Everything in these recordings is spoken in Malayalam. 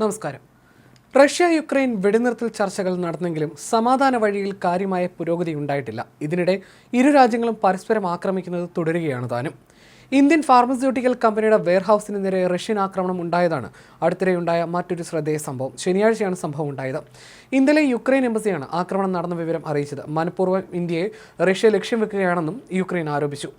നമസ്കാരം. റഷ്യ യുക്രൈൻ വെടിനിർത്തൽ ചർച്ചകൾ നടന്നെങ്കിലും സമാധാന വഴിയിൽ കാര്യമായ പുരോഗതി ഉണ്ടായിട്ടില്ല. ഇതിനിടെ ഇരു രാജ്യങ്ങളും പരസ്പരം ആക്രമിക്കുന്നത് തുടരുകയാണ് താനും. ഇന്ത്യൻ ഫാർമസ്യൂട്ടിക്കൽ കമ്പനിയുടെ വെയർഹൌസിന് നേരെ റഷ്യൻ ആക്രമണം ഉണ്ടായതാണ്. അടുത്തിടെയുണ്ടായ മറ്റൊരു ശ്രദ്ധേയ സംഭവം. ശനിയാഴ്ചയാണ് സംഭവം ഉണ്ടായത്. ഇന്ത്യയിലെ യുക്രൈൻ എംബസിയാണ് ആക്രമണം നടന്ന വിവരം അറിയിച്ചത്. മനഃപൂർവം ഇന്ത്യയെ റഷ്യ ലക്ഷ്യം വെക്കുകയാണെന്നും യുക്രൈൻ ആരോപിച്ചു.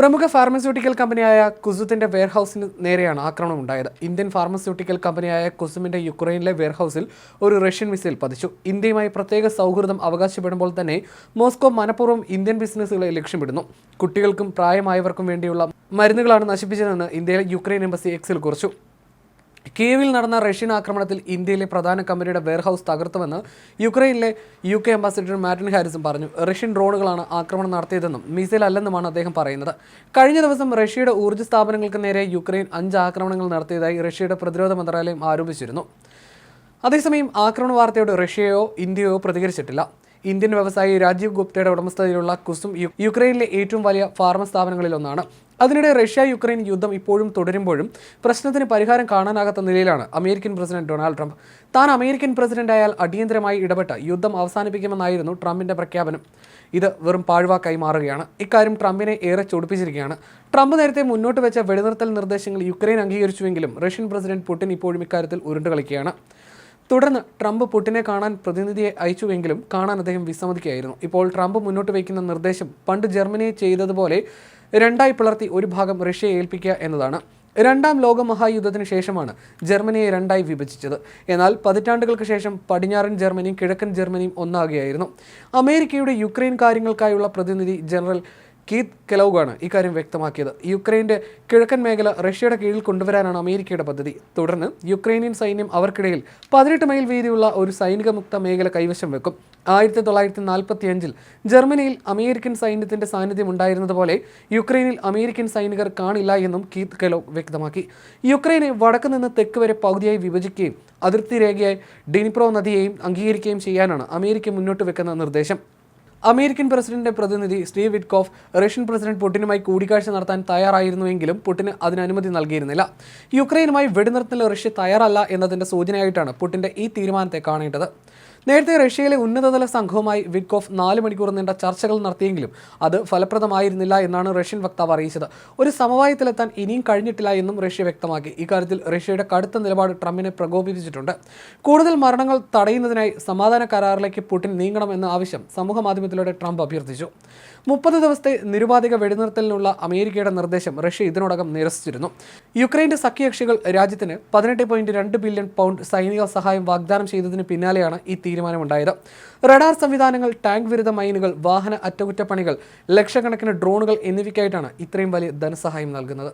പ്രമുഖ ഫാർമസ്യൂട്ടിക്കൽ കമ്പനിയായ കുസുത്തിന്റെ വെയർഹൌസിന് നേരെയാണ് ആക്രമണം ഉണ്ടായത്. ഇന്ത്യൻ ഫാർമസ്യൂട്ടിക്കൽ കമ്പനിയായ കുസുമിന്റെ യുക്രൈനിലെ വെയർഹൌസിൽ ഒരു റഷ്യൻ മിസൈൽ പതിച്ചു. ഇന്ത്യയുമായി പ്രത്യേക സൗഹൃദം അവകാശപ്പെടുമ്പോൾ തന്നെ മോസ്കോ മനഃപൂർവം ഇന്ത്യൻ ബിസിനസ്സുകളെ ലക്ഷ്യമിടുന്നു. കുട്ടികൾക്കും പ്രായമായവർക്കും വേണ്ടിയുള്ള മരുന്നുകളാണ് നശിപ്പിച്ചതെന്ന് ഇന്ത്യയിലെ യുക്രൈൻ എംബസി എക്സിൽ കുറിച്ചു. കീവിൽ നടന്ന റഷ്യൻ ആക്രമണത്തിൽ ഇന്ത്യയിലെ പ്രധാന കമ്പനിയുടെ വെയർഹൌസ് തകർത്തുവെന്ന് യുക്രൈനിലെ യു കെ അംബാസിഡർ മാറ്റിൻ ഹാരിസും പറഞ്ഞു. റഷ്യൻ ഡ്രോണുകളാണ് ആക്രമണം നടത്തിയതെന്നും മിസൈൽ അല്ലെന്നുമാണ് അദ്ദേഹം പറയുന്നത്. കഴിഞ്ഞ ദിവസം റഷ്യയുടെ ഊർജ സ്ഥാപനങ്ങൾക്ക് നേരെ യുക്രൈൻ അഞ്ച് ആക്രമണങ്ങൾ നടത്തിയതായി റഷ്യയുടെ പ്രതിരോധ മന്ത്രാലയം ആരോപിച്ചിരുന്നു. അതേസമയം ആക്രമണ വാർത്തയോട് റഷ്യയോ ഇന്ത്യയോ പ്രതികരിച്ചിട്ടില്ല. ഇന്ത്യൻ വ്യവസായി രാജീവ് ഗുപ്തയുടെ ഉടമസ്ഥതയിലുള്ള കുസും യുക്രൈനിലെ ഏറ്റവും വലിയ ഫാർമ സ്ഥാപനങ്ങളിലൊന്നാണ്. അതിനിടെ റഷ്യ യുക്രൈൻ യുദ്ധം ഇപ്പോഴും തുടരുമ്പോഴും പ്രശ്നത്തിന് പരിഹാരം കാണാനാകാത്ത നിലയിലാണ് അമേരിക്കൻ പ്രസിഡന്റ് ഡൊണാൾഡ് ട്രംപ്. താൻ അമേരിക്കൻ പ്രസിഡന്റായാൽ അടിയന്തരമായി ഇടപെട്ട് യുദ്ധം അവസാനിപ്പിക്കുമെന്നായിരുന്നു ട്രംപിന്റെ പ്രഖ്യാപനം. ഇത് വെറും പാഴ്വാക്കായി മാറുകയാണ്. ഇക്കാര്യം ട്രംപിനെ ഏറെ ചൊടിപ്പിച്ചിരിക്കുകയാണ്. ട്രംപ് നേരത്തെ മുന്നോട്ട് വെച്ച വെടിനിർത്തൽ നിർദ്ദേശങ്ങൾ യുക്രൈൻ അംഗീകരിച്ചുവെങ്കിലും റഷ്യൻ പ്രസിഡന്റ് പുടിൻ ഇപ്പോഴും ഇക്കാര്യത്തിൽ ഉരുണ്ടുകളിക്കുകയാണ്. തുടർന്ന് ട്രംപ് പുടിനെ കാണാൻ പ്രതിനിധിയെ അയച്ചുവെങ്കിലും കാണാൻ അദ്ദേഹം വിസമ്മതിക്കുകയായിരുന്നു. ഇപ്പോൾ ട്രംപ് മുന്നോട്ട് വയ്ക്കുന്ന നിർദ്ദേശം പണ്ട് ജർമ്മനി ചെയ്തതുപോലെ രണ്ടായി പിളർത്തി ഒരു ഭാഗം റഷ്യയെ ഏൽപ്പിക്കുക എന്നതാണ്. രണ്ടാം ലോക മഹായുദ്ധത്തിന് ശേഷമാണ് ജർമ്മനിയെ രണ്ടായി വിഭജിച്ചത്. എന്നാൽ പതിറ്റാണ്ടുകൾക്ക് ശേഷം പടിഞ്ഞാറൻ ജർമ്മനിയും കിഴക്കൻ ജർമ്മനിയും ഒന്നാകുകയായിരുന്നു. അമേരിക്കയുടെ യുക്രൈൻ കാര്യങ്ങൾക്കായുള്ള പ്രതിനിധി ജനറൽ കീത്ത് കെലൗഗാണ് ഇക്കാര്യം വ്യക്തമാക്കിയത്. യുക്രൈന്റെ കിഴക്കൻ മേഖല റഷ്യയുടെ കീഴിൽ കൊണ്ടുവരാനാണ് അമേരിക്കയുടെ പദ്ധതി. തുടർന്ന് യുക്രൈനിയൻ സൈന്യം അവർക്കിടയിൽ പതിനെട്ട് മൈൽ വീതിയുള്ള ഒരു സൈനിക മുക്ത മേഖല കൈവശം വെക്കും. ആയിരത്തി തൊള്ളായിരത്തി നാൽപ്പത്തി അഞ്ചിൽ ജർമ്മനിയിൽ അമേരിക്കൻ സൈന്യത്തിന്റെ സാന്നിധ്യം ഉണ്ടായിരുന്നതുപോലെ യുക്രൈനിൽ അമേരിക്കൻ സൈനികർ കാണില്ല എന്നും കീത്ത് കെലോഗ് വ്യക്തമാക്കി. യുക്രൈനെ വടക്ക് നിന്ന് തെക്ക് വരെ പകുതിയായി വിഭജിക്കുകയും അതിർത്തി രേഖയായി ഡിനിപ്രോ നദിയെയും അംഗീകരിക്കുകയും ചെയ്യാനാണ് അമേരിക്ക മുന്നോട്ട് വെക്കുന്ന നിർദ്ദേശം. അമേരിക്കൻ പ്രസിഡന്റിന്റെ പ്രതിനിധി സ്റ്റീവ് വിറ്റ്കോഫ് റഷ്യൻ പ്രസിഡന്റ് പുടിനുമായി കൂടിക്കാഴ്ച നടത്താൻ തയ്യാറായിരുന്നുവെങ്കിലും പുടിന് അതിന് അനുമതി നൽകിയിരുന്നില്ല. യുക്രൈനുമായി വെടിനിർത്തൽ റഷ്യ തയ്യാറല്ല എന്നതിന്റെ സൂചനയായിട്ടാണ് പുടിന്റെ ഈ തീരുമാനത്തെ കാണേണ്ടത്. നേരത്തെ റഷ്യയിലെ ഉന്നതതല സംഘവുമായി വിറ്റ്കോഫ് നാല് മണിക്കൂർ നീണ്ട ചർച്ചകൾ നടത്തിയെങ്കിലും അത് ഫലപ്രദമായിരുന്നില്ല എന്നാണ് റഷ്യൻ വക്താവ് അറിയിച്ചത്. ഒരു സമവായത്തിലെത്താൻ ഇനിയും കഴിഞ്ഞിട്ടില്ല എന്നും റഷ്യ വ്യക്തമാക്കി. ഇക്കാര്യത്തിൽ റഷ്യയുടെ കടുത്ത നിലപാട് ട്രംപിനെ പ്രകോപിപ്പിച്ചിട്ടുണ്ട്. കൂടുതൽ മരണങ്ങൾ തടയുന്നതിനായി സമാധാന കരാറിലേക്ക് പുടിൻ നീങ്ങണമെന്ന ആവശ്യം സമൂഹ മാധ്യമത്തിലൂടെ ട്രംപ് അഭ്യർത്ഥിച്ചു. മുപ്പത് ദിവസത്തെ നിരുപാധിക വെടിനിർത്തലിനുള്ള അമേരിക്കയുടെ നിർദ്ദേശം റഷ്യ ഇതിനോടകം നിരസിച്ചിരുന്നു. യുക്രൈന്റെ സഖ്യകക്ഷികൾ രാജ്യത്തിന് പതിനെട്ട് പോയിന്റ് രണ്ട് ബില്യൺ പൗണ്ട് സൈനിക സഹായം വാഗ്ദാനം ചെയ്തതിന് പിന്നാലെയാണ് ഈ തീരുമാനമുണ്ടായത്. റഡാർ സംവിധാനങ്ങൾ ടാങ്ക് വിരുദ്ധ മൈനുകൾ വാഹന അറ്റകുറ്റപ്പണികൾ ലക്ഷക്കണക്കിന് ഡ്രോണുകൾ എന്നിവയ്ക്കായിട്ടാണ് ഇത്രയും വലിയ ധനസഹായം നൽകുന്നത്.